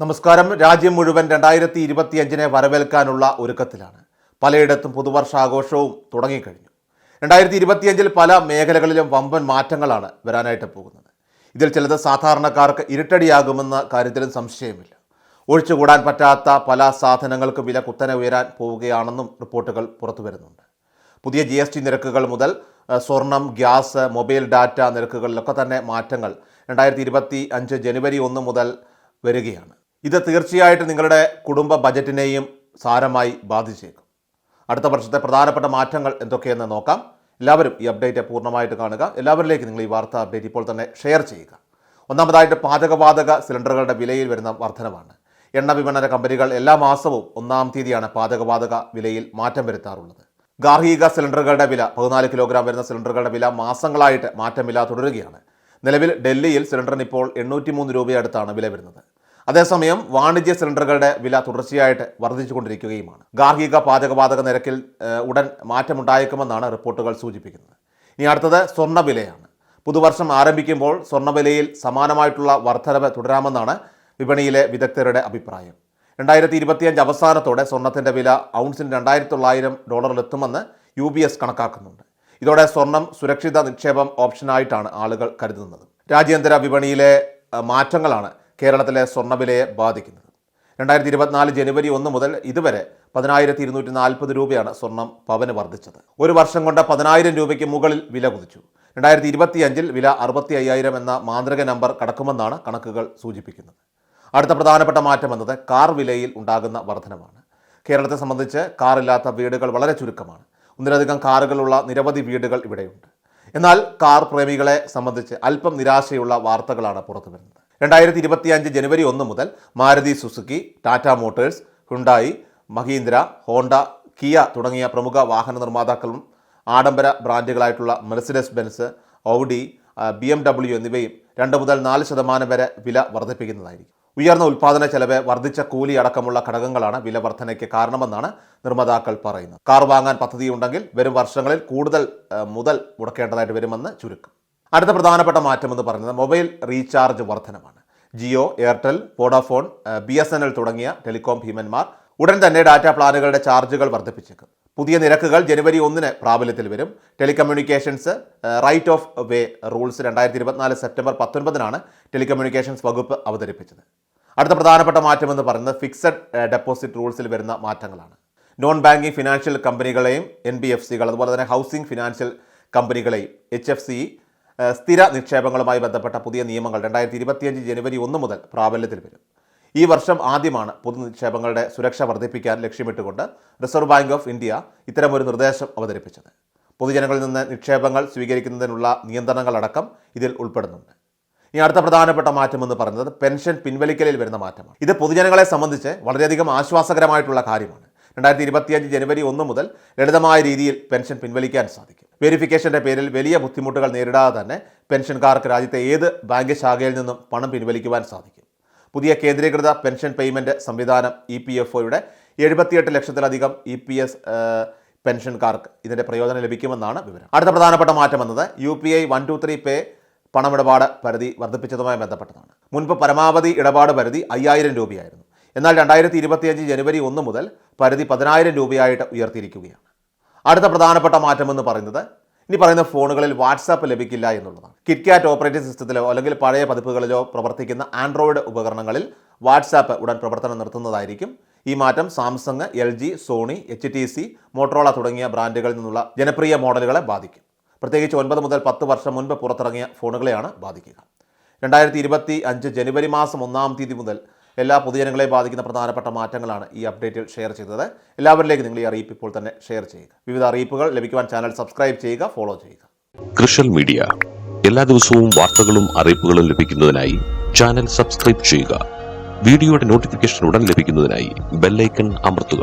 നമസ്കാരം. രാജ്യം മുഴുവൻ രണ്ടായിരത്തി ഇരുപത്തിയഞ്ചിനെ വരവേൽക്കാനുള്ള ഒരുക്കത്തിലാണ്. പലയിടത്തും പുതുവർഷാഘോഷവും തുടങ്ങിക്കഴിഞ്ഞു. രണ്ടായിരത്തി ഇരുപത്തിയഞ്ചിൽ പല മേഖലകളിലും വമ്പൻ മാറ്റങ്ങളാണ് വരാനായിട്ട് പോകുന്നത്. ഇതിൽ ചിലത് സാധാരണക്കാർക്ക് ഇരുട്ടടിയാകുമെന്ന കാര്യത്തിലും സംശയമില്ല. ഒഴിച്ചുകൂടാൻ പറ്റാത്ത പല സാധനങ്ങൾക്ക് വില കുത്തനെ ഉയരാൻ പോവുകയാണെന്നും റിപ്പോർട്ടുകൾ പുറത്തു വരുന്നുണ്ട്. പുതിയ ജി എസ് ടി നിരക്കുകൾ മുതൽ സ്വർണം ഗ്യാസ് മൊബൈൽ ഡാറ്റ നിരക്കുകളിലൊക്കെ തന്നെ മാറ്റങ്ങൾ രണ്ടായിരത്തി ഇരുപത്തി അഞ്ച് ജനുവരി ഒന്ന് മുതൽ വരികയാണ്. ഇത് തീർച്ചയായിട്ടും നിങ്ങളുടെ കുടുംബ ബജറ്റിനെയും സാരമായി ബാധിച്ചേക്കും. അടുത്ത വർഷത്തെ പ്രധാനപ്പെട്ട മാറ്റങ്ങൾ എന്തൊക്കെയെന്ന് നോക്കാം. എല്ലാവരും ഈ അപ്ഡേറ്റ് പൂർണമായിട്ട് കാണുക. എല്ലാവരിലേക്ക് നിങ്ങൾ ഈ വാർത്ത അപ്ഡേറ്റ് ഇപ്പോൾ തന്നെ ഷെയർ ചെയ്യുക. ഒന്നാമതായിട്ട് പാചകവാതക സിലിണ്ടറുകളുടെ വിലയിൽ വരുന്ന വർധനവാണ്. എണ്ണ വിപണന കമ്പനികൾ എല്ലാ മാസവും ഒന്നാം തീയതിയാണ് പാചകവാതക വിലയിൽ മാറ്റം വരുത്താറുള്ളത്. ഗാർഹിക സിലിണ്ടറുകളുടെ വില പതിനാല് കിലോഗ്രാം വരുന്ന സിലിണ്ടറുകളുടെ വില മാസങ്ങളായിട്ട് മാറ്റമില്ല തുടരുകയാണ്. നിലവിൽ ഡൽഹിയിൽ സിലിണ്ടറിന് ഇപ്പോൾ എണ്ണൂറ്റി മൂന്ന് രൂപയടുത്താണ് വില വരുന്നത്. അതേസമയം വാണിജ്യ സിലിണ്ടറുകളുടെ വില തുടർച്ചയായിട്ട് വർദ്ധിച്ചുകൊണ്ടിരിക്കുകയുമാണ്. ഗാർഹിക പാചകവാതക നിരക്കിൽ ഉടൻ മാറ്റമുണ്ടായേക്കുമെന്നാണ് റിപ്പോർട്ടുകൾ സൂചിപ്പിക്കുന്നത്. ഇനി അടുത്തത് സ്വർണവിലയാണ്. പുതുവർഷം ആരംഭിക്കുമ്പോൾ സ്വർണവിലയിൽ സമാനമായിട്ടുള്ള വർധനവ് തുടരാമെന്നാണ് വിപണിയിലെ വിദഗ്ധരുടെ അഭിപ്രായം. രണ്ടായിരത്തി ഇരുപത്തിയഞ്ച് അവസാനത്തോടെ സ്വർണത്തിന്റെ വില ഔൺസിന് രണ്ടായിരത്തി തൊള്ളായിരം ഡോളറിലെത്തുമെന്ന് യു ബി എസ് കണക്കാക്കുന്നുണ്ട്. ഇതോടെ സ്വർണം സുരക്ഷിത നിക്ഷേപം ഓപ്ഷനായിട്ടാണ് ആളുകൾ കരുതുന്നത്. രാജ്യാന്തര വിപണിയിലെ മാറ്റങ്ങളാണ് കേരളത്തിലെ സ്വർണവിലയെ ബാധിക്കുന്നത്. രണ്ടായിരത്തി ഇരുപത്തിനാല് ജനുവരി ഒന്ന് മുതൽ ഇതുവരെ പതിനായിരത്തി ഇരുന്നൂറ്റി നാൽപ്പത് രൂപയാണ് സ്വർണം പവന് വർദ്ധിച്ചത്. ഒരു വർഷം കൊണ്ട് പതിനായിരം രൂപയ്ക്ക് മുകളിൽ വില കുതിച്ചു. രണ്ടായിരത്തി ഇരുപത്തിയഞ്ചിൽ വില അറുപത്തി അയ്യായിരം എന്ന മാന്ത്രിക നമ്പർ കടക്കുമെന്നാണ് കണക്കുകൾ സൂചിപ്പിക്കുന്നത്. അടുത്ത പ്രധാനപ്പെട്ട മാറ്റം എന്നത് കാർ വിലയിൽ ഉണ്ടാകുന്ന വർധനമാണ്. കേരളത്തെ സംബന്ധിച്ച് കാറില്ലാത്ത വീടുകൾ വളരെ ചുരുക്കമാണ്. ഒന്നിലധികം കാറുകളുള്ള നിരവധി വീടുകൾ ഇവിടെയുണ്ട്. എന്നാൽ കാർ പ്രേമികളെ സംബന്ധിച്ച് അല്പം നിരാശയുള്ള വാർത്തകളാണ് പുറത്തു വരുന്നത് രണ്ടായിരത്തി ഇരുപത്തിയഞ്ച് ജനുവരി ഒന്ന് മുതൽ Maruti Suzuki Tata Motors Hyundai Mahindra Honda Kia തുടങ്ങിയ പ്രമുഖ വാഹന നിർമ്മാതാക്കളും ആഡംബര ബ്രാൻഡുകളായിട്ടുള്ള Mercedes Benz Audi B M W എന്നിവയും രണ്ട് മുതൽ നാല് ശതമാനം വരെ വില വർദ്ധിപ്പിക്കുന്നതായിരിക്കും. ഉയർന്ന ഉൽപ്പാദന ചെലവ് വർദ്ധിച്ച കൂലി അടക്കമുള്ള ഘടകങ്ങളാണ് വില വർധനയ്ക്ക് കാരണമെന്നാണ് നിർമ്മാതാക്കൾ പറയുന്നത്. കാർ വാങ്ങാൻ പദ്ധതിയുണ്ടെങ്കിൽ വരും വർഷങ്ങളിൽ കൂടുതൽ മുതൽ മുടക്കേണ്ടതായിട്ട് വരുമെന്ന് ചുരുക്കം. അടുത്ത പ്രധാനപ്പെട്ട മാറ്റം എന്ന് പറയുന്നത് mobile recharge വർധനമാണ്. Jio Airtel Vodafone B S N L തുടങ്ങിയ ടെലികോം ഭീമന്മാർ ഉടൻ തന്നെ ഡാറ്റ പ്ലാനുകളുടെ ചാർജുകൾ വർദ്ധിപ്പിച്ചേക്കും. പുതിയ നിരക്കുകൾ ജനുവരി ഒന്നിന് പ്രാബല്യത്തിൽ വരും. Telecommunications right of way rules രണ്ടായിരത്തി ഇരുപത്തിനാല് സെപ്റ്റംബർ പത്തൊൻപതിനാണ് ടെലികമ്മ്യൂണിക്കേഷൻസ് വകുപ്പ് അവതരിപ്പിച്ചത്. അടുത്ത പ്രധാനപ്പെട്ട മാറ്റം എന്ന് പറയുന്നത് ഫിക്സഡ് ഡെപ്പോസിറ്റ് റൂൾസിൽ വരുന്ന മാറ്റങ്ങളാണ്. നോൺ ബാങ്കിങ് ഫിനാൻഷ്യൽ കമ്പനികളെയും എൻ ബി എഫ് സികൾ അതുപോലെ തന്നെ ഹൗസിംഗ് ഫിനാൻഷ്യൽ കമ്പനികളെയും എച്ച് എഫ് സി സ്ഥിര നിക്ഷേപങ്ങളുമായി ബന്ധപ്പെട്ട പുതിയ നിയമങ്ങൾ രണ്ടായിരത്തി ഇരുപത്തിയഞ്ച് ജനുവരി ഒന്ന് മുതൽ പ്രാബല്യത്തിൽ വരും. ഈ വർഷം ആദ്യമാണ് പൊതു നിക്ഷേപങ്ങളുടെ സുരക്ഷ വർദ്ധിപ്പിക്കാൻ ലക്ഷ്യമിട്ടുകൊണ്ട് റിസർവ് ബാങ്ക് ഓഫ് ഇന്ത്യ ഇത്തരമൊരു നിർദ്ദേശം അവതരിപ്പിച്ചത്. പൊതുജനങ്ങളിൽ നിന്ന് നിക്ഷേപങ്ങൾ സ്വീകരിക്കുന്നതിനുള്ള നിയന്ത്രണങ്ങളടക്കം ഇതിൽ ഉൾപ്പെടുന്നുണ്ട്. ഇനി അടുത്ത പ്രധാനപ്പെട്ട മാറ്റം എന്ന് പറയുന്നത് പെൻഷൻ പിൻവലിക്കലിൽ വരുന്ന മാറ്റമാണ്. ഇത് പൊതുജനങ്ങളെ സംബന്ധിച്ച് വളരെയധികം ആശ്വാസകരമായിട്ടുള്ള കാര്യമാണ്. രണ്ടായിരത്തി ഇരുപത്തിയഞ്ച് ജനുവരി ഒന്ന് മുതൽ ലളിതമായ രീതിയിൽ പെൻഷൻ പിൻവലിക്കാൻ സാധിക്കും. വെരിഫിക്കേഷന്റെ പേരിൽ വലിയ ബുദ്ധിമുട്ടുകൾ നേരിടാതെ തന്നെ പെൻഷൻകാർക്ക് രാജ്യത്തെ ഏത് ബാങ്ക് ശാഖയിൽ നിന്നും പണം പിൻവലിക്കുവാൻ സാധിക്കും. പുതിയ കേന്ദ്രീകൃത പെൻഷൻ പേയ്മെന്റ് സംവിധാനം ഇ പി എഫ് ഒയുടെ എഴുപത്തിയെട്ട് ലക്ഷത്തിലധികം ഇ പി എസ് പെൻഷൻകാർക്ക് ഇതിന്റെ പ്രയോജനം ലഭിക്കുമെന്നാണ് വിവരം. അടുത്ത പ്രധാനപ്പെട്ട മാറ്റം എന്നത് U P I one two three pay പണമിടപാട് പരിധി വർദ്ധിപ്പിച്ചതുമായി ബന്ധപ്പെട്ടതാണ്. മുൻപ് പരമാവധി ഇടപാട് പരിധി അയ്യായിരം രൂപയായിരുന്നു. എന്നാൽ രണ്ടായിരത്തി ഇരുപത്തിയഞ്ച് ജനുവരി ഒന്ന് മുതൽ പരിധി പതിനായിരം രൂപയായിട്ട് ഉയർത്തിയിരിക്കുകയാണ്. അടുത്ത പ്രധാനപ്പെട്ട മാറ്റം എന്ന് പറയുന്നത് ഇനി പറയുന്ന ഫോണുകളിൽ വാട്സാപ്പ് ലഭിക്കില്ല എന്നുള്ളതാണ്. കിറ്റ്കാറ്റ് ഓപ്പറേറ്റിംഗ് സിസ്റ്റത്തിലോ അല്ലെങ്കിൽ പഴയ പതിപ്പുകളിലോ പ്രവർത്തിക്കുന്ന ആൻഡ്രോയിഡ് ഉപകരണങ്ങളിൽ വാട്സാപ്പ് ഉടൻ പ്രവർത്തനം നിർത്തുന്നതായിരിക്കും. ഈ മാറ്റം Samsung L G Sony H T C Motorola തുടങ്ങിയ ബ്രാൻഡുകളിൽ നിന്നുള്ള ജനപ്രിയ മോഡലുകളെ ബാധിക്കും. പ്രത്യേകിച്ച് ഒൻപത് മുതൽ പത്ത് വർഷം മുൻപ് പുറത്തിറങ്ങിയ ഫോണുകളെയാണ് ബാധിക്കുക. രണ്ടായിരത്തി ഇരുപത്തി അഞ്ച് ജനുവരി മാസം ഒന്നാം തീയതി മുതൽ എല്ലാ പൊതുജനങ്ങളെയും ബാധിക്കുന്ന പ്രധാനപ്പെട്ട മാറ്റങ്ങളാണ് ഈ അപ്ഡേറ്റിൽ ഷെയർ ചെയ്തത്. എല്ലാവരിലേക്കും നിങ്ങൾ ഈ അറിയിപ്പ് ഇപ്പോൾ തന്നെ ഷെയർ ചെയ്യുക. വിവിധ അറിയിപ്പുകൾ ലഭിക്കുവാൻ ചാനൽ സബ്സ്ക്രൈബ് ചെയ്യുക ഫോളോ ചെയ്യുക. കൃഷൽ മീഡിയ എല്ലാ ദിവസവും വാർത്തകളും അറിയിപ്പുകളും ലഭിക്കുന്നതിനായി ചാനൽ സബ്സ്ക്രൈബ് ചെയ്യുക. വീഡിയോയുടെ നോട്ടിഫിക്കേഷൻ ഉടൻ ലഭിക്കുന്നതിനായി ബെല്ലൈക്കൺ അമർത്തുക.